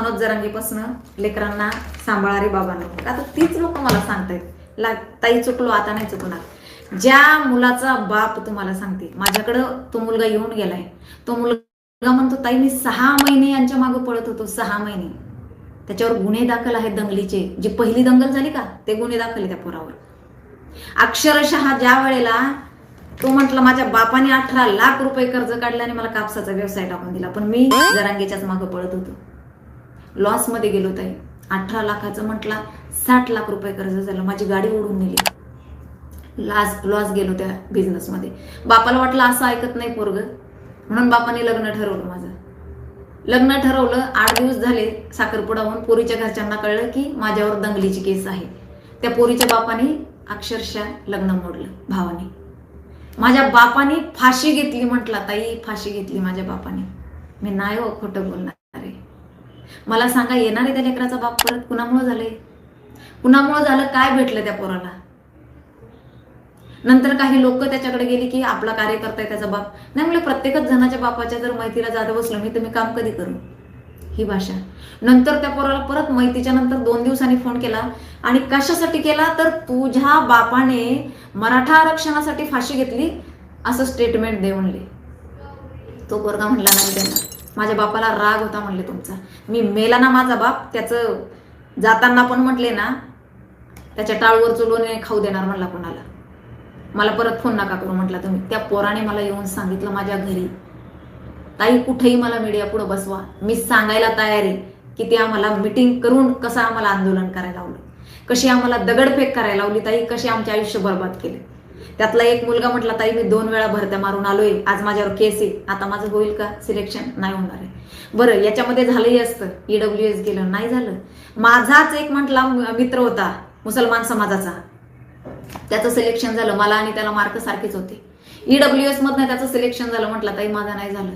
मनोज जरांगीपासून लेकरांना सांभाळा रे बाबांनो आता तीच लोक मला सांगतायत. ला ताई चुकलो आता नाही चुकणार. ज्या मुलाचा बाप तुम्हाला सांगते माझ्याकडं तो मुलगा येऊन गेलाय. तो मुलगा म्हणतो ताई मी सहा महिने यांच्या मागे पळत होतो सहा महिने. त्याच्यावर गुन्हे दाखल आहेत दंगलीचे. जी पहिली दंगल झाली का ते गुन्हे दाखल त्या पोरावर. अक्षरशः ज्या वेळेला तो म्हटलं माझ्या बापाने अठरा लाख रुपये कर्ज काढले आणि मला कापसाचा व्यवसाय टाकून दिला पण मी जरांगेच्याच मागं पळत होतो. लॉसमध्ये गेलो ताई अठरा लाखाचं म्हटला साठ लाख रुपये कर्ज झालं. माझी गाडी ओढून नेली. लॉस लॉस गेलो त्या बिझनेसमध्ये बापाला वाटलं असं ऐकत नाही पोरग. म्हणून बापाने लग्न ठरवलं माझं. लग्न ठरवलं आठ दिवस झाले साखरपुडा म्हणून पोरीच्या घरच्यांना कळलं की माझ्यावर दंगलीची केस आहे. त्या पोरीच्या बापाने अक्षरशः लग्न मोडलं भावाने. माझ्या बापाने फाशी घेतली म्हटला ताई फाशी घेतली माझ्या बापाने. मी नाही हो खोटं बोलणार. मला सांगा येणार आहे त्या लेकराचा बाप परत? कुणामुळं झालंय? कुणामुळं झालं? काय भेटलं त्या पोराला? नंतर काही लोक त्याच्याकडे गेली की आपला कार्यकर्ता आहे त्याचा बाप. नाही म्हणजे प्रत्येकच जणाच्या बापाच्या जर मैतीला जात बसलो मी तर मी काम कधी करू? ही भाषा. नंतर त्या पोराला परत माहितीच्या नंतर दोन दिवसांनी फोन केला. आणि कशासाठी केला? तर तुझ्या बापाने मराठा आरक्षणासाठी फाशी घेतली असं स्टेटमेंट दे म्हणले. तो पोरगा म्हणला नाही त्यांना माझ्या बापाला राग होता म्हणले तुमचा. मी मेला ना माझा बाप त्याचं जाताना पण म्हटले ना त्याच्या टाळूवर चुलून खाऊ देणार म्हणला कोणाला. मला परत फोन नका करू म्हटला तुम्ही. त्या पोराने मला येऊन सांगितलं माझ्या घरी. ताई कुठेही मला मीडिया पुढे बसवा. मी सांगायला तयार आहे की ते आम्हाला मिटिंग करून कसं आम्हाला आंदोलन करायला लावलं. कशी आम्हाला दगडफेक करायला लावली ताई? कशी आमचे आयुष्य बर्बाद केले? त्यातला एक मुलगा म्हटला ताई मी दोन वेळा भरत्या मारून आलोय. आज माझ्यावर केस आहे. आता माझं होईल का? सिलेक्शन नाही होणार आहे. बरं याच्यामध्ये झालंही असतं. ईडब्ल्यू एस गेलं नाही झालं. माझाच एक म्हटला मित्र होता मुसलमान समाजाचा. त्याचं सिलेक्शन झालं. मला आणि त्याला मार्क सारखेच होते. ईडब्ल्यू एस मधनं त्याचं सिलेक्शन झालं. म्हटलं ताई माझं नाही झालं.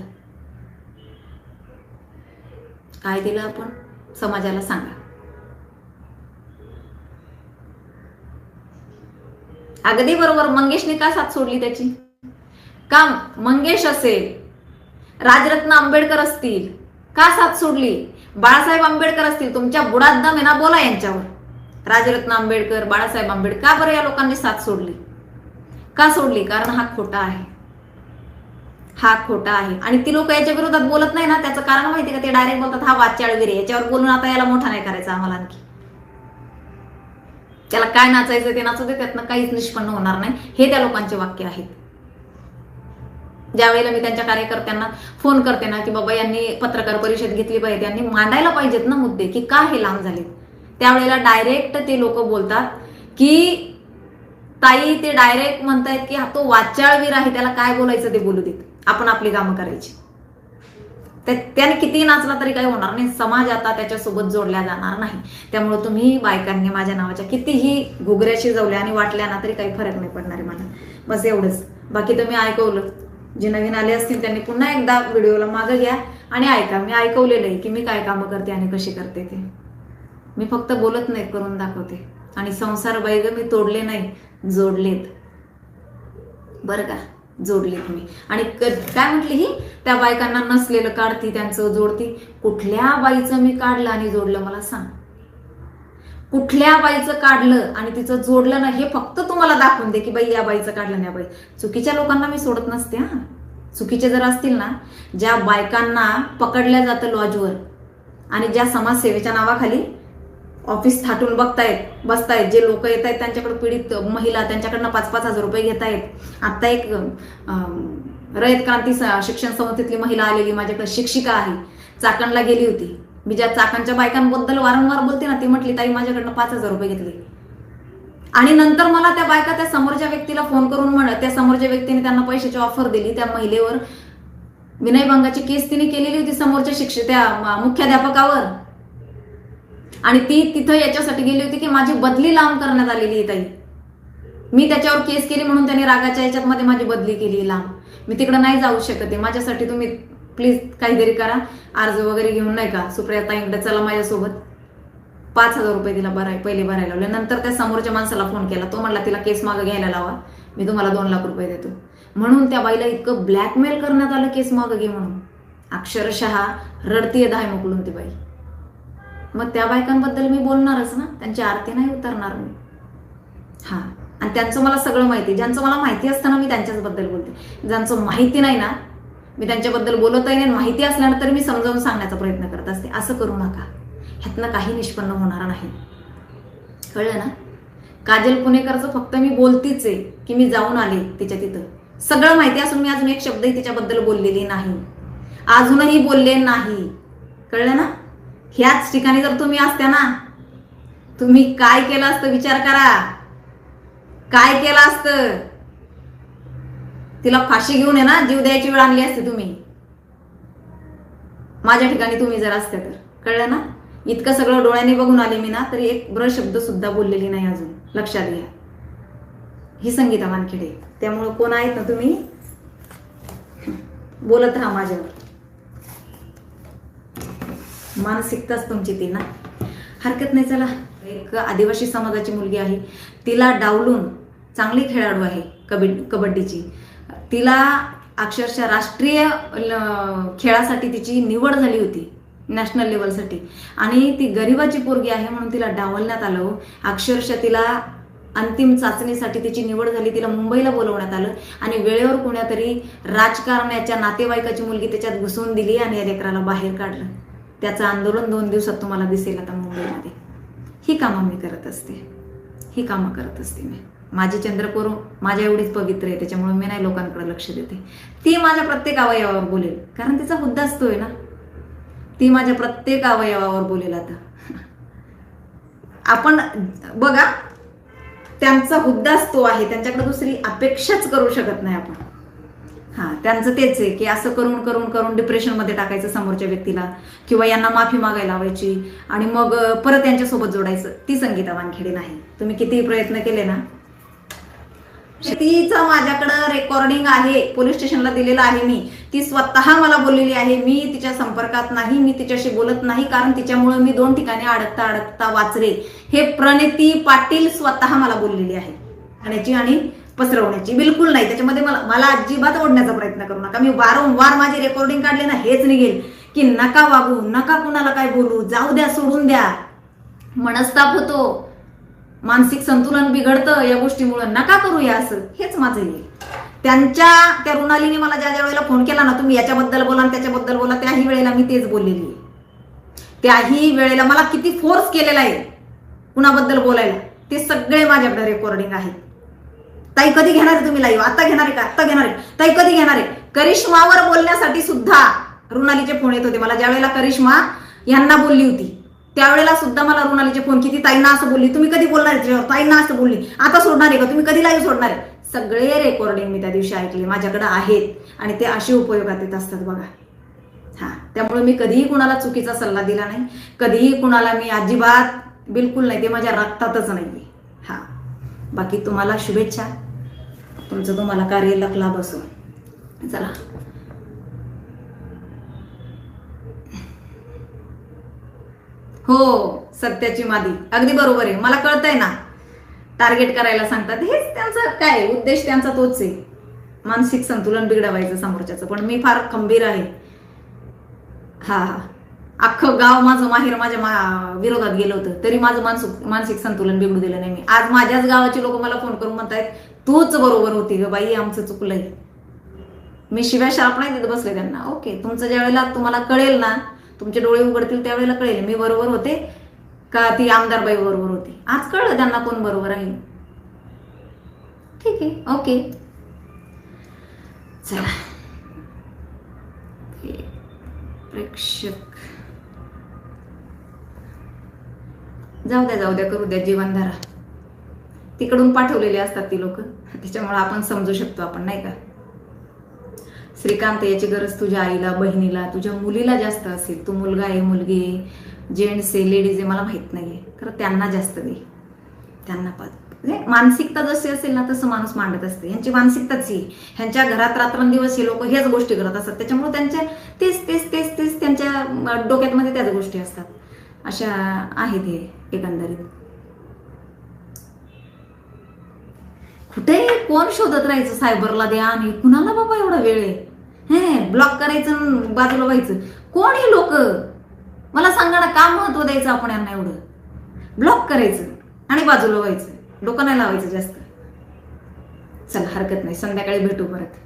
काय दिलं आपण? समाजाला सांगा. अगदी बरोबर मंगेशने का साथ सोडली त्याची? का मंगेश असेल राजरत्न आंबेडकर असतील का साथ सोडली? बाळासाहेब आंबेडकर असतील तुमच्या बुडात दम आहे ना बोला यांच्यावर. राजरत्न आंबेडकर बाळासाहेब आंबेडकर का बरं या लोकांनी साथ सोडली? का सोडली? कारण हा खोटा आहे. हा खोटा आहे. आणि ती लोक याच्या विरोधात बोलत नाही ना त्याचं कारण माहिती का? ते डायरेक्ट बोलतात हा वाच्याळगिरी याच्यावर बोलून आता याला मोठा नाही करायचा आम्हाला आणखी. त्याला काय नाचायचं ते नाचू दे त्यातनं काहीच निष्पन्न होणार नाही. हे त्या लोकांचे वाक्य आहेत. ज्यावेळेला मी त्यांच्या कार्यकर्त्यांना फोन करते ना की बाबा यांनी पत्रकार परिषद घेतली पाहिजे यांनी मांडायला पाहिजेत ना मुद्दे की का हे लांब झाले त्यावेळेला डायरेक्ट ते लोक बोलतात की ताई ते डायरेक्ट म्हणतायत की हा तो वाचाळवीर आहे त्याला काय बोलायचं ते बोलू देत. आपण आपली कामं करायची. त्याने किती नाचला तरी काही होणार नाही. समाज आता त्याच्यासोबत जोडल्या जाणार नाही. त्यामुळे तुम्ही बायकांनी माझ्या नावाच्या कितीही घुगऱ्या शिजवल्या आणि वाटल्या ना तरी काही फरक नाही पडणार आहे मला. बस एवढंच. बाकी तुम्ही ऐकवलं. जे नवीन आले असतील त्यांनी पुन्हा एकदा व्हिडिओला मागं घ्या आणि ऐका. मी ऐकवलेलं आहे की मी काय कामं करते आणि कशी करते ते. मी फक्त बोलत नाही करून दाखवते. आणि संसार बैग मी तोडले नाही जोडलेत. बरं का? जोडले तुम्ही. आणि काय म्हटली ही? त्या बायकांना नसलेलं काढती त्यांचं जोडती. कुठल्या बाईचं मी काढलं आणि जोडलं मला सांग. कुठल्या बाईचं काढलं आणि तिचं जोडलं ना हे फक्त तुम्हाला दाखवून दे की बाई या बाईचं काढलं नाही या बाई चुकीच्या लोकांना मी सोडत नसते हा. चुकीचे जर असतील ना ज्या बायकांना पकडल्या जातं लॉजवर आणि ज्या समाजसेवेच्या नावाखाली ऑफिस थाटून बघतायत बसतायत. जे लोक येत आहेत त्यांच्याकडे पीडित महिला त्यांच्याकडनं पाच पाच हजार रुपये घेत आहेत आत्ता एक रयत क्रांती शिक्षण संस्थेतली महिला आलेली माझ्याकडे शिक्षिका आहे. चाकणला गेली होती. मी ज्या चाकणच्या बायकांबद्दल वारंवार बोलते ना ती म्हटली ताई माझ्याकडनं पाच हजार रुपये घेतले. आणि नंतर मला त्या बायका त्या समोरच्या व्यक्तीला फोन करून म्हणत त्या समोरच्या व्यक्तीने त्यांना पैशाची ऑफर दिली. त्या महिलेवर विनयभंगाची केस तिने केलेली होती समोरच्या शिक्षक त्या मुख्याध्यापकावर. आणि ती तिथं याच्यासाठी गेली होती की माझी बदली लांब करण्यात आलेली आहे ताई. मी त्याच्यावर केस केली म्हणून त्याने रागाच्या याच्यात मध्ये माझी बदली केली लांब. मी तिकडे नाही जाऊ शकत आहे. माझ्यासाठी तुम्ही प्लीज काहीतरी करा. अर्ज वगैरे घेऊन नाही का? सुप्रिया ताईंकडे चला माझ्यासोबत. पाच हजार रुपये तिला भराय पहिले भरायला लावले. नंतर त्या समोरच्या माणसाला फोन केला. तो म्हणला तिला केस मागं घ्यायला लावा. मी तुम्हाला दोन लाख रुपये देतो. म्हणून त्या बाईला इतकं ब्लॅकमेल करण्यात आलं केस मागं घे म्हणून. अक्षरशः रडतीये धाय मोकलून ती बाई. मग त्या बायकांबद्दल मी बोलणारच ना. त्यांची आरती नाही उतरणार मी. हा. आणि त्यांचं मला सगळं माहिती आहे. ज्यांचं मला माहिती असताना मी त्यांच्याचबद्दल बोलते. ज्यांचं माहिती नाही ना मी त्यांच्याबद्दल बोलतही नाही. माहिती असल्यानंतर मी समजावून सांगण्याचा प्रयत्न करत असते. असं करू नका. ह्यातनं काही निष्पन्न होणार नाही. कळलं ना? काजल पुणेकरचं फक्त मी बोलतीच आहे की मी जाऊन आले तिच्या तिथं. सगळं माहिती असून मी अजून एक शब्दही तिच्याबद्दल बोललेली नाही. अजूनही बोलले नाही. कळलं ना? ह्याच ठिकाणी जर तुम्ही असत्या ना तुम्ही काय केलं असतं विचार करा. काय केलं असतं? तिला फाशी घेऊन आहे ना जीव द्यायची वेळ आणली असते तुम्ही. माझ्या ठिकाणी तुम्ही जर असते तर. कळलं ना? इतकं सगळं डोळ्यांनी बघून आले मी ना तरी एक ब्र शब्द सुद्धा बोललेली नाही अजून. लक्षात घ्या. ही संगीता वानखेडे त्यामुळं कोण आहेत ना तुम्ही? बोलत राहा माझ्यावर. मानसिकताच तुमची ती ना. हरकत नाही चला. एक आदिवासी समाजाची मुलगी आहे. तिला डावलून चांगली खेळाडू आहे कबड्डी कबड्डीची. तिला अक्षरशः राष्ट्रीय ल- खेळासाठी तिची निवड झाली होती नॅशनल लेवलसाठी. आणि ती गरिबाची पोरगी आहे म्हणून तिला डावलण्यात आलं हो. अक्षरशः तिला अंतिम चाचणीसाठी तिची निवड झाली तिला मुंबईला बोलवण्यात आलं. आणि वेळेवर कोणातरी राजकारण्याच्या नातेवाईकाची मुलगी त्याच्यात घुसवून दिली आणि या लेकराला बाहेर काढलं. त्याचं आंदोलन दोन दिवसात तुम्हाला दिसेल आता मुंबईमध्ये. ही कामं मी करत असते. ही कामं करत असते मी. माझी चंद्रपूर माझ्या एवढीच पवित्र आहे त्याच्यामुळे मी नाही लोकांकडे लक्ष देते. ती माझ्या प्रत्येक अवयवावर बोलेल. कारण तिचा हुद्दाच तो आहे ना. ती माझ्या प्रत्येक अवयवावर बोलेल आता. आपण बघा त्यांचा हुद्दाच तो आहे त्यांच्याकडे दुसरी अपेक्षाच करू शकत नाही आपण. हा त्यांचं तेच आहे की असं करून करून करून डिप्रेशनमध्ये टाकायचं समोरच्या व्यक्तीला. किंवा यांना माफी मागायला लावायची. आणि मग परत यांच्यासोबत जोडायचं. ती संगीता वानखेडे नाही. तुम्ही कितीही प्रयत्न केले ना. तिचं माझ्याकडं रेकॉर्डिंग आहे. पोलीस स्टेशनला दिलेलं आहे मी. ती स्वतः मला बोललेली आहे. मी तिच्या संपर्कात नाही. मी तिच्याशी बोलत नाही. कारण तिच्यामुळे मी दोन ठिकाणी अडकता अडकता वाचले. हे प्रणिती पाटील स्वतः मला बोललेली आहे. आणि आणि पसरवण्याची. बिलकुल नाही. त्याच्यामध्ये मला मला अजिबात ओढण्याचा प्रयत्न करू नका. मी वारंवार माझे रेकॉर्डिंग काढले ना हेच निघेल. की नका वागू नका कुणाला काय बोलू जाऊ द्या सोडून द्या. मनस्ताप होतो. मानसिक संतुलन बिघडतं या गोष्टीमुळे. नका करूया असं. हेच माझं येईल त्यांच्या त्या रुणालीने मला ज्या ज्या वेळेला फोन केला ना तुम्ही याच्याबद्दल बोला आणि त्याच्याबद्दल बोला त्याही वेळेला मी तेच बोललेली आहे. त्याही वेळेला मला किती फोर्स केलेला आहे कुणाबद्दल बोलायला. ते सगळे माझ्याकडे रेकॉर्डिंग आहेत. ताई कधी घेणार आहे तुम्ही लाईव्ह? आता घेणार आहे का? आता घेणार आहे. ताई कधी घेणार आहे? करिश्मावर बोलण्यासाठी सुद्धा रुणालीचे फोन येत होते. मला ज्यावेळेला करिश्मा यांना बोलली होती त्यावेळेला सुद्धा मला रुणालीचे फोन किती ताईंना असं बोलली. तुम्ही कधी बोलणार आहे ताईंना असं बोलली. आता सोडणार आहे का? तुम्ही कधी लाईव्ह सोडणार आहे? सगळे रेकॉर्डिंग मी त्या दिवशी ऐकले. माझ्याकडे आहेत आणि ते असे उपयोगात येत असतात बघा. हा त्यामुळे मी कधीही कुणाला चुकीचा सल्ला दिला नाही. कधीही कुणाला मी अजिबात बिलकुल नाही ते माझ्या रक्तातच नाही हा बाकी तुम्हाला शुभेच्छा. तुमचं तुम्हाला कार्य लाभ बसो चला. हो सत्याची मादी. अगदी बरोबर आहे. मला कळतंय ना. टार्गेट करायला सांगतात. हेच त्यांचा काय उद्देश त्यांचा तोच आहे. मानसिक संतुलन बिघडवायचं समोरच्याचं. पण मी फार खंबीर आहे. हा हा. अख्खं गाव माझं माहेर माझ्या मा- विरोधात गेलं होतं. तरी माझं मानसिक मानसिक संतुलन बिघडू दिलं नाही मी. आज माझ्याच गावाचे लोक मला फोन करून म्हणतायत तूच बरोबर होती ग बाई आमचं चुकलंय. मी शिव्या शार्प नाही देत बसले त्यांना. ओके तुमचं ज्या वेळेला तुम्हाला कळेल ना तुमचे डोळे उघडतील त्यावेळेला कळेल. मी बरोबर होते का ती आमदार बाई बरोबर होती? आज कळलं त्यांना कोण बरोबर आहे. ठीक आहे ओके. चला. प्रेक्षक. जाऊ द्या जाऊ द्या करू द्या जीवनधारा. तिकडून पाठवलेले असतात ती लोक. त्याच्यामुळे आपण समजू शकतो आपण नाही का? श्रीकांत याची गरज तुझ्या आईला बहिणीला तुझ्या मुलीला जास्त असेल. तू मुलगा आहे मुलगी आहे जेंट्स आहे लेडीज आहे मला माहीत आहे तर त्यांना जास्त दे. त्यांना पाच म्हणजे मानसिकता जशी असेल ना तसं माणूस मांडत असते. ह्यांची मानसिकताच ही. ह्यांच्या घरात रात्रंदिवस हे लोक हेच गोष्टी करत असतात. त्याच्यामुळे त्यांच्या तेच तेच तेच तेच त्यांच्या डोक्यात डोक्यातमध्ये त्याच गोष्टी असतात. अशा आहेत हे एकंदरीत. कुठे? कोण शोधत राहायचं सायबरला द्या? आणि कुणाला बाबा एवढा वेळ आहे? हे ब्लॉक करायचं बाजूला व्हायचं. कोण हे लोक? मला सांगा ना का महत्त्व द्यायचं आपण यांना एवढं? ब्लॉक करायचं आणि बाजूला व्हायचं. डोकं नाही लावायचं जास्त. चला हरकत नाही. संध्याकाळी भेटू परत.